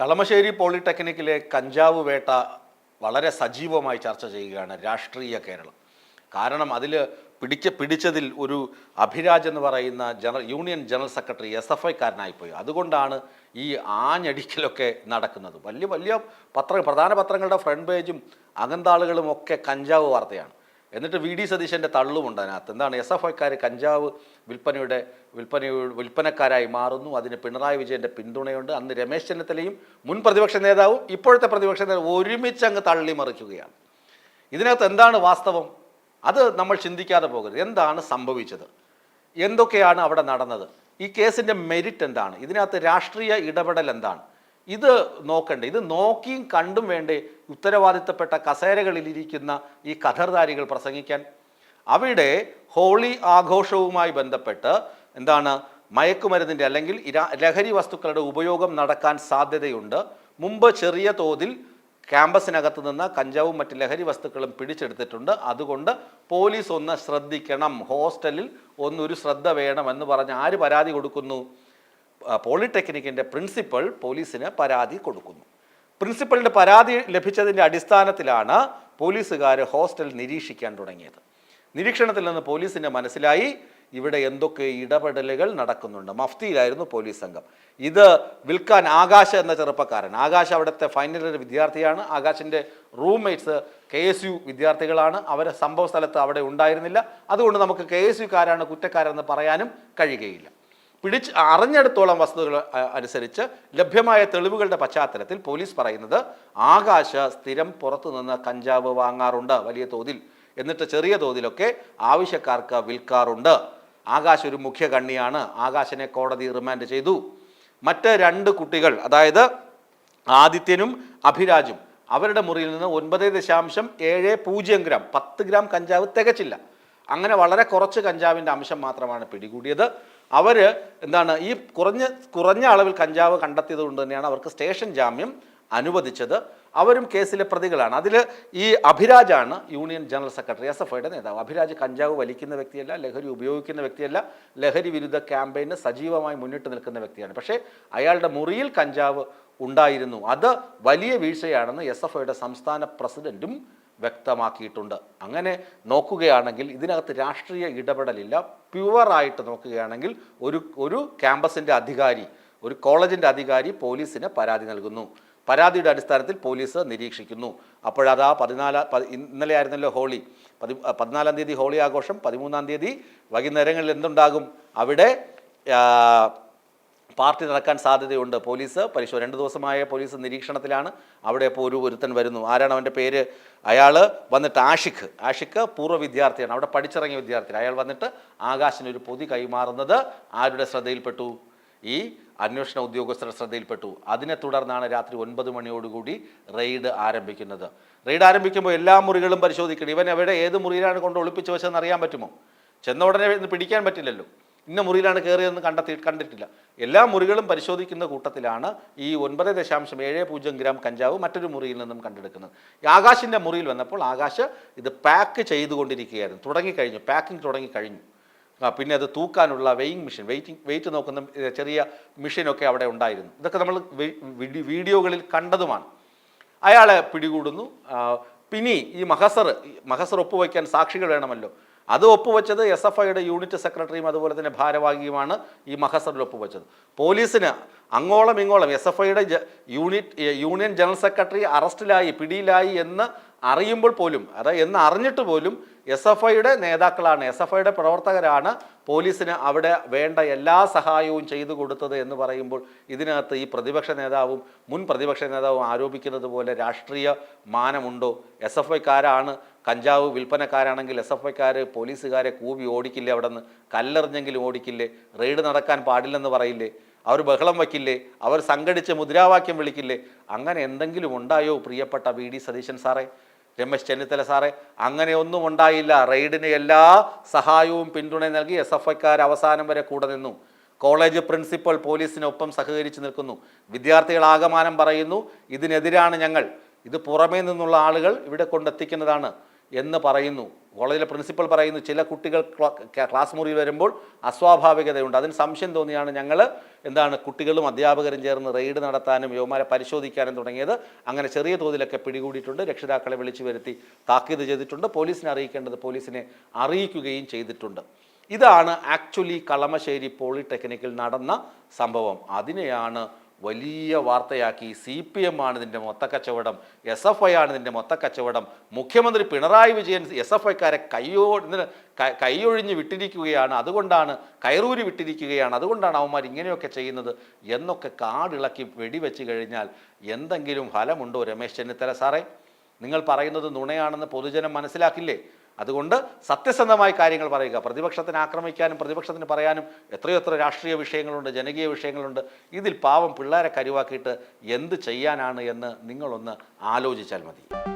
കളമശ്ശേരി പോളിടെക്നിക്കിലെ കഞ്ചാവ് വേട്ട വളരെ സജീവമായി ചർച്ച ചെയ്യുകയാണ് രാഷ്ട്രീയ കേരളം. കാരണം അതിൽ പിടിച്ച പിടിച്ചതിൽ ഒരു അഭിരാജ് എന്ന് പറയുന്ന general union general secretary S F ഐക്കാരനായിപ്പോയി. അതുകൊണ്ടാണ് ഈ ആഞ്ഞടിക്കലൊക്കെ നടക്കുന്നത്. വലിയ വലിയ പത്ര പ്രധാന പത്രങ്ങളുടെ ഫ്രണ്ട് പേജും അകന്താളുകളും ഒക്കെ കഞ്ചാവ് വാർത്തയാണ്. എന്നിട്ട് വി ഡി സതീശന്റെ തള്ളുമുണ്ട് അതിനകത്ത്. എന്താണ്? എസ് എഫ് ഐക്കാർ കഞ്ചാവ് വിൽപ്പനയുടെ വിൽപ്പന വിൽപ്പനക്കാരായി മാറുന്നു. അതിന് പിണറായി വിജയന്റെ പിന്തുണയുണ്ട്. അന്ന് രമേശ് ചെന്നിത്തലയും മുൻ പ്രതിപക്ഷ നേതാവും ഇപ്പോഴത്തെ പ്രതിപക്ഷ നേതാവ് ഒരുമിച്ച് അങ്ങ് തള്ളിമറിക്കുകയാണ്. ഇതിനകത്ത് എന്താണ് വാസ്തവം? അത് നമ്മൾ ചിന്തിക്കാതെ പോകരുത്. എന്താണ് സംഭവിച്ചത്? എന്തൊക്കെയാണ് അവിടെ നടന്നത്? ഈ കേസിന്റെ മെരിറ്റ് എന്താണ്? ഇതിനകത്ത് രാഷ്ട്രീയ ഇടപെടൽ എന്താണ്? ഇത് നോക്കണ്ടേ. ഇത് നോക്കിയും കണ്ടും വേണ്ടേ ഉത്തരവാദിത്തപ്പെട്ട കസേരകളിലിരിക്കുന്ന ഈ കഥർധാരികൾ പ്രസംഗിക്കാൻ. അവിടെ ഹോളി ആഘോഷവുമായി ബന്ധപ്പെട്ട് എന്താണ് മയക്കുമരുന്നിന്റെ അല്ലെങ്കിൽ ലഹരി വസ്തുക്കളുടെ ഉപയോഗം നടക്കാൻ സാധ്യതയുണ്ട്. മുമ്പ് ചെറിയ തോതിൽ ക്യാമ്പസിനകത്ത് നിന്ന് കഞ്ചാവും മറ്റ് ലഹരി വസ്തുക്കളും പിടിച്ചെടുത്തിട്ടുണ്ട്. അതുകൊണ്ട് പോലീസ് ഒന്ന് ശ്രദ്ധിക്കണം. ഹോസ്റ്റലിൽ ഒന്നൊരു ശ്രദ്ധ വേണമെന്ന് പറഞ്ഞ് ആര് പരാതി കൊടുക്കുന്നു? പോളിടെക്നിക്കിന്റെ പ്രിൻസിപ്പൽ പോലീസിന് പരാതി കൊടുക്കുന്നു. പ്രിൻസിപ്പലിന്റെ പരാതി ലഭിച്ചതിന്റെ അടിസ്ഥാനത്തിലാണ് പോലീസുകാർ ഹോസ്റ്റൽ നിരീക്ഷിക്കാൻ തുടങ്ങിയത്. നിരീക്ഷണത്തിൽ നിന്ന് പോലീസിന്റെ മനസ്സിലായി ഇവിടെ എന്തൊക്കെ ഇടപെടലുകൾ നടക്കുന്നുണ്ട്. മഫ്തിയിലായിരുന്നു പോലീസ് സംഘം. ഇത് വിൽക്കാൻ ആകാശ് എന്ന ചെറുപ്പക്കാരൻ. ആകാശ് അവിടുത്തെ ഫൈനൽ ഇയർ വിദ്യാർത്ഥിയാണ്. ആകാശിന്റെ റൂംമേറ്റ്സ് കെ എസ് യു വിദ്യാർത്ഥികളാണ്. അവർ സംഭവ സ്ഥലത്ത് അവിടെ ഉണ്ടായിരുന്നില്ല. അതുകൊണ്ട് നമുക്ക് കെ എസ് യുക്കാരാണ് കുറ്റക്കാരെന്ന് പറയാനും കഴിയുകയില്ല. പിടിച്ച് അറിഞ്ഞെടുത്തോളം വസ്തുതകൾ അനുസരിച്ച് ലഭ്യമായ തെളിവുകളുടെ പശ്ചാത്തലത്തിൽ പോലീസ് പറയുന്നത് ആകാശ സ്ഥിരം പുറത്തുനിന്ന് കഞ്ചാവ് വാങ്ങാറുണ്ട് വലിയ തോതിൽ. എന്നിട്ട് ചെറിയ തോതിലൊക്കെ ആവശ്യക്കാർക്ക് വിൽക്കാറുണ്ട്. ആകാശ് ഒരു മുഖ്യ കണ്ണിയാണ്. ആകാശിനെ കോടതി റിമാൻഡ് ചെയ്തു. മറ്റ് രണ്ട് കുട്ടികൾ അതായത് ആദിത്യനും അഭിരാജും അവരുടെ മുറിയിൽ നിന്ന് ഒൻപത് ദശാംശം ഏഴ് പൂജ്യം ഗ്രാം പത്ത് ഗ്രാം കഞ്ചാവ് തികച്ചില്ല. അങ്ങനെ വളരെ കുറച്ച് കഞ്ചാവിന്റെ അംശം മാത്രമാണ് പിടികൂടിയത്. അവർ എന്താണ് ഈ കുറഞ്ഞ കുറഞ്ഞ അളവിൽ കഞ്ചാവ് കണ്ടെത്തിയത് കൊണ്ട് തന്നെയാണ് അവർക്ക് സ്റ്റേഷൻ ജാമ്യം അനുവദിച്ചത്. അവരും കേസിലെ പ്രതികളാണ്. അതിൽ ഈ അഭിരാജാണ് union general secretary S F ഐയുടെ നേതാവ്. അഭിരാജ് കഞ്ചാവ് വലിക്കുന്ന വ്യക്തിയല്ല ലഹരി ഉപയോഗിക്കുന്ന വ്യക്തിയല്ല ലഹരി വിരുദ്ധ ക്യാമ്പയിന് സജീവമായി മുന്നിട്ട് നിൽക്കുന്ന വ്യക്തിയാണ്. പക്ഷേ അയാളുടെ മുറിയിൽ കഞ്ചാവ് ഉണ്ടായിരുന്നു. അത് വലിയ വീഴ്ചയാണെന്ന് എസ് എഫ് ഐയുടെ സംസ്ഥാന പ്രസിഡന്റും വ്യക്തമാക്കിയിട്ടുണ്ട്. അങ്ങനെ നോക്കുകയാണെങ്കിൽ ഇതിനകത്ത് രാഷ്ട്രീയ ഇടപെടലില്ല. പ്യുവറായിട്ട് നോക്കുകയാണെങ്കിൽ ഒരു ഒരു ക്യാമ്പസിന്റെ അധികാരി ഒരു കോളേജിന്റെ അധികാരി പോലീസിന് പരാതി നൽകുന്നു. പരാതിയുടെ അടിസ്ഥാനത്തിൽ പോലീസ് നിരീക്ഷിക്കുന്നു. അപ്പോഴതാ പതിനാലാ പതി ഇന്നലെ ആയിരുന്നല്ലോ ഹോളി. പതി പതിനാലാം തീയതി ഹോളി ആഘോഷം പതിമൂന്നാം തീയതി വൈകുന്നേരങ്ങളിൽ എന്തുണ്ടാകും? അവിടെ പാർട്ടി നടക്കാൻ സാധ്യതയുണ്ട്. പോലീസ് പരിശോധന രണ്ട് ദിവസമായ പോലീസ് നിരീക്ഷണത്തിലാണ് അവിടെ ഇപ്പോൾ ഒരു ഒരുത്തൻ വരുന്നു. ആരാണ് അവന്റെ പേര്? അയാൾ വന്നിട്ട് ആഷിഖ്. ആഷിഖ് പൂർവ വിദ്യാർത്ഥിയാണ്. അവിടെ പഠിച്ചിറങ്ങിയ വിദ്യാർത്ഥി അയാൾ വന്നിട്ട് ആകാശിന് ഒരു പൊതി കൈമാറുന്നത് ആരുടെ ശ്രദ്ധയിൽപ്പെട്ടു? ഈ അന്വേഷണ ഉദ്യോഗസ്ഥരുടെ ശ്രദ്ധയിൽപ്പെട്ടു. അതിനെ തുടർന്നാണ് രാത്രി ഒൻപത് മണിയോടുകൂടി റെയ്ഡ് ആരംഭിക്കുന്നത്. റെയ്ഡ് ആരംഭിക്കുമ്പോൾ എല്ലാ മുറികളും പരിശോധിക്കണം. ഇവൻ എവിടെ ഏത് മുറിയിലാണ് കൊണ്ട് ഒളിപ്പിച്ച് വെച്ചതെന്ന് അറിയാൻ പറ്റുമോ? ചെന്ന ഉടനെ പിടിക്കാൻ പറ്റില്ലല്ലോ. ഇന്ന മുറിയിലാണ് കയറിയതെന്ന് കണ്ടെത്തി കണ്ടിട്ടില്ല. എല്ലാ മുറികളും പരിശോധിക്കുന്ന കൂട്ടത്തിലാണ് ഈ ഒൻപത് ദശാംശം ഏഴ് പൂജ്യം ഗ്രാം കഞ്ചാവ് മറ്റൊരു മുറിയിൽ നിന്നും കണ്ടെടുക്കുന്നത്. ആകാശിന്റെ മുറിയിൽ വന്നപ്പോൾ ആകാശ് ഇത് പാക്ക് ചെയ്തുകൊണ്ടിരിക്കുകയായിരുന്നു. തുടങ്ങിക്കഴിഞ്ഞു പാക്കിംഗ് തുടങ്ങിക്കഴിഞ്ഞു പിന്നെ അത് തൂക്കാനുള്ള വെയിങ് മെഷീൻ വെയിറ്റിംഗ് വെയിറ്റ് നോക്കുന്ന ചെറിയ മെഷീനൊക്കെ അവിടെ ഉണ്ടായിരുന്നു. ഇതൊക്കെ നമ്മൾ വീഡിയോകളിൽ കണ്ടതുമാണ്. അയാളെ പിടികൂടുന്നു. പിന്നെ ഈ മഹസർ മഹസർ ഒപ്പുവയ്ക്കാൻ സാക്ഷികൾ വേണമല്ലോ. അത് ഒപ്പുവെച്ചത് എസ് എഫ് ഐയുടെ യൂണിറ്റ് സെക്രട്ടറിയും അതുപോലെ തന്നെ ഭാരവാഹിയുമാണ് ഈ മഹസറിൽ ഒപ്പുവെച്ചത്. പോലീസിന് അങ്ങോളം ഇങ്ങോളം എസ് എഫ് ഐയുടെ യൂണിറ്റ് യൂണിയൻ ജനറൽ സെക്രട്ടറി അറസ്റ്റിലായി പിടിയിലായി എന്ന് അറിയുമ്പോൾ പോലും അതായത് എന്ന് അറിഞ്ഞിട്ട് പോലും എസ് എഫ് ഐയുടെ നേതാക്കളാണ് എസ് എഫ് ഐയുടെ പ്രവർത്തകരാണ് പോലീസിന് അവിടെ വേണ്ട എല്ലാ സഹായവും ചെയ്തു കൊടുത്തത് എന്ന് പറയുമ്പോൾ ഇതിനകത്ത് ഈ പ്രതിപക്ഷ നേതാവും മുൻ പ്രതിപക്ഷ നേതാവും ആരോപിക്കുന്നത് പോലെ രാഷ്ട്രീയ മാനമുണ്ടോ? എസ് എഫ് ഐക്കാരാണ് കഞ്ചാവ് വിൽപ്പനക്കാരാണെങ്കിൽ എസ് എഫ് ഐക്കാർ പോലീസുകാരെ കൂവി ഓടിക്കില്ലേ അവിടെ നിന്ന് കല്ലെറിഞ്ഞെങ്കിലും ഓടിക്കില്ലേ? റെയ്ഡ് നടക്കാൻ പാടില്ലെന്ന് പറയില്ലേ? അവർ ബഹളം വയ്ക്കില്ലേ? അവർ സംഘടിച്ച് മുദ്രാവാക്യം വിളിക്കില്ലേ? അങ്ങനെ എന്തെങ്കിലും ഉണ്ടായോ പ്രിയപ്പെട്ട വി ഡി സതീശൻ സാറേ? രമേശ് ചെന്നിത്തല സാറേ? അങ്ങനെ ഒന്നും ഉണ്ടായില്ല. റെയ്ഡിന് എല്ലാ സഹായവും പിന്തുണ നൽകി എസ് എഫ് ഐക്കാർ അവസാനം വരെ കൂടെ നിന്നു. കോളേജ് പ്രിൻസിപ്പൽ പോലീസിനൊപ്പം സഹകരിച്ച് നിൽക്കുന്നു. വിദ്യാർത്ഥികൾ ആകമാനം പറയുന്നു ഇതിനെതിരാണ് ഞങ്ങൾ. ഇത് പുറമേ നിന്നുള്ള ആളുകൾ ഇവിടെ കൊണ്ടെത്തിക്കുന്നതാണ്. എന്ന് പറയുന്നു. കോളേജിലെ പ്രിൻസിപ്പൽ പറയുന്നു ചില കുട്ടികൾ ക്ലാ- ക്ലാ- ക്ലാസ് മുറിയിൽ വരുമ്പോൾ അസ്വാഭാവികതയുണ്ട്. അതിന് സംശയം തോന്നിയാണ് ഞങ്ങൾ എന്താണ് കുട്ടികളും അധ്യാപകരും ചേർന്ന് റെയ്ഡ് നടത്താനും യുവമാരെ പരിശോധിക്കാനും തുടങ്ങിയത്. അങ്ങനെ ചെറിയ തോതിലൊക്കെ പിടികൂടിയിട്ടുണ്ട്. രക്ഷിതാക്കളെ വിളിച്ചു വരുത്തി താക്കീത് ചെയ്തിട്ടുണ്ട്. പോലീസിനെ അറിയിക്കേണ്ടത് പോലീസിനെ അറിയിക്കുകയും ചെയ്തിട്ടുണ്ട്. ഇതാണ് ആക്ച്വലി കളമശ്ശേരി പോളിടെക്നിക്കിൽ നടന്ന സംഭവം. അതിനെയാണ് വലിയ വാർത്തയാക്കി. സി പി എം ആണ് ഇതിന്റെ മൊത്തക്കച്ചവടം. എസ് എഫ് ഐ ആണ് ഇതിന്റെ മൊത്തക്കച്ചവടം. മുഖ്യമന്ത്രി പിണറായി വിജയൻ എസ് എഫ് ഐക്കാരെ കയ്യോ കൈയൊഴിഞ്ഞ് വിട്ടിരിക്കുകയാണ്. അതുകൊണ്ടാണ് കയറൂരി വിട്ടിരിക്കുകയാണ്. അതുകൊണ്ടാണ് അവന്മാർ ഇങ്ങനെയൊക്കെ ചെയ്യുന്നത് എന്നൊക്കെ കാടിളക്കി വെടിവെച്ച് കഴിഞ്ഞാൽ എന്തെങ്കിലും ഫലമുണ്ടോ രമേശ് ചെന്നിത്തല സാറേ? നിങ്ങൾ പറയുന്നത് നുണയാണെന്ന് പൊതുജനം മനസ്സിലാക്കില്ലേ? അതുകൊണ്ട് സത്യസന്ധമായ കാര്യങ്ങൾ പറയുക. പ്രതിപക്ഷത്തിന് ആക്രമിക്കാനും പ്രതിപക്ഷത്തിന് പറയാനും എത്രയോ എത്ര രാഷ്ട്രീയ വിഷയങ്ങളുണ്ട് ജനകീയ വിഷയങ്ങളുണ്ട്. ഇതിൽ പാവം പിള്ളേരെ കരുവാക്കിയിട്ട് എന്ത് ചെയ്യാനാണ് എന്ന് നിങ്ങളൊന്ന് ആലോചിച്ചാൽ മതി.